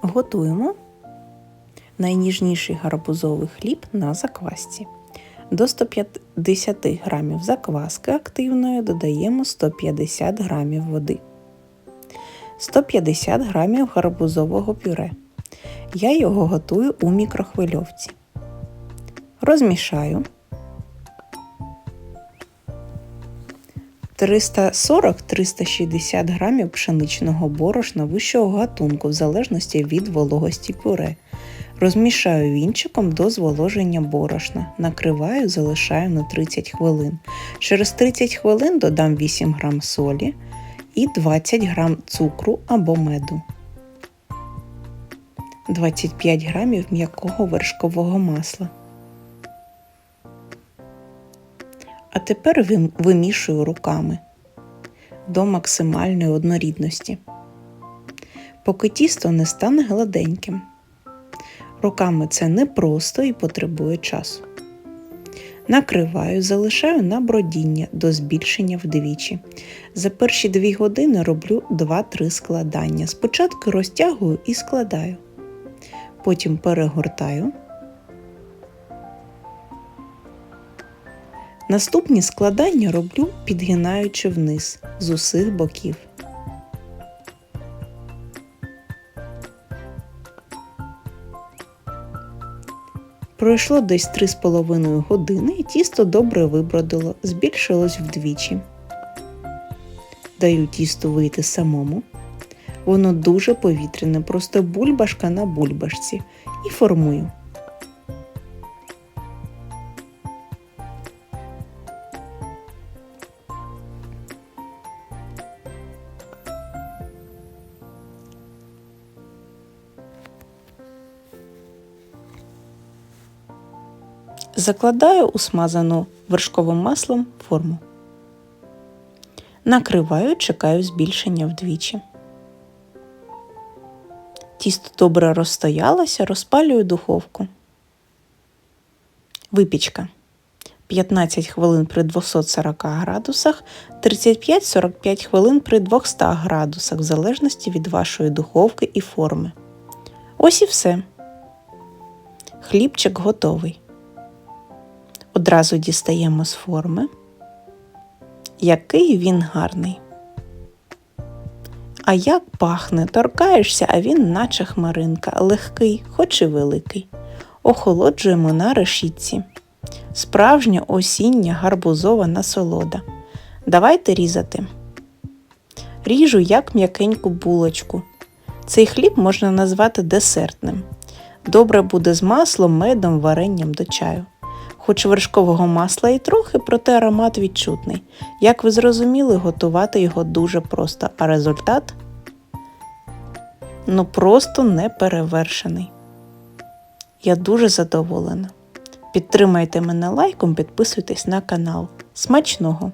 Готуємо найніжніший гарбузовий хліб на заквасці. До 150 г закваски активної додаємо 150 г води, 150 г гарбузового пюре. Я його готую у мікрохвильовці. Розмішаю 340-360 г пшеничного борошна вищого гатунку в залежності від вологості пюре. Розмішаю вінчиком до зволоження борошна. Накриваю, залишаю на 30 хвилин. Через 30 хвилин додам 8 г солі і 20 г цукру або меду. 25 г м'якого вершкового масла. А тепер вимішую руками до максимальної однорідності, поки тісто не стане гладеньким. Руками це непросто і потребує часу. Накриваю, залишаю на бродіння до збільшення вдвічі. За перші 2 години роблю 2-3 складання. Спочатку розтягую і складаю. Потім перегортаю. Наступні складання роблю підгинаючи вниз з усіх боків. Пройшло десь 3,5 години і тісто добре вибродило, збільшилось вдвічі. Даю тісту вийти самому. Воно дуже повітряне, просто бульбашка на бульбашці, і формую. Закладаю у смазану вершковим маслом форму. Накриваю, чекаю збільшення вдвічі. Тісто добре розстоялося, розпалюю духовку. Випічка. 15 хвилин при 240 градусах, 35-45 хвилин при 200 градусах, в залежності від вашої духовки і форми. Ось і все. Хлібчик готовий. Одразу дістаємо з форми. Який він гарний. А як пахне, торкаєшся, а він наче хмаринка, легкий, хоч і великий. Охолоджуємо на решітці. Справжня осіння гарбузова насолода. Давайте різати. Ріжу як м'якеньку булочку. Цей хліб можна назвати десертним. Добре буде з маслом, медом, варенням до чаю. Хоч вершкового масла і трохи, проте аромат відчутний. Як ви зрозуміли, готувати його дуже просто, а результат ну просто неперевершений. Я дуже задоволена. Підтримайте мене лайком, підписуйтесь на канал. Смачного!